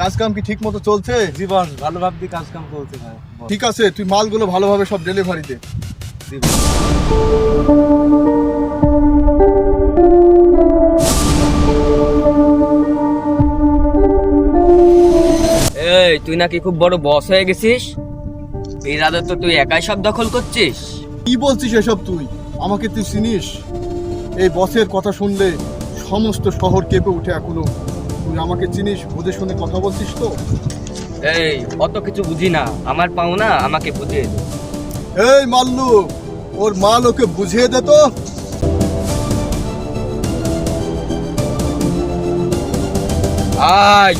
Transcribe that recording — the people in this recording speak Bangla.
কাজ কাম কি ঠিক মতো চলছে? জীবন ভালোভাবে দিয়ে কাজ কাম করতে ভাই ঠিক আছে তুই মালগুলো ভালোভাবে সব ডেলিভারি দে এই তুই নাকি খুব বড় বস হয়ে গেছিস? এই রাতে তো তুই একাই সব দখল করছিস। কি বলছিস এসব তুই? আমাকে তুই চিনিস? এই বসের কথা শুনলে সমস্ত শহর কেঁপে উঠে এখনও। তুই আমাকে চিনিস বুঝে শুনে কথা বলছিস তো? এই অত কিছু বুঝি না। আমার পাওনা আমাকে বুঝিয়ে দে। এই মাল্লু ওর মা ওকে বুঝিয়ে দে তো। আয়!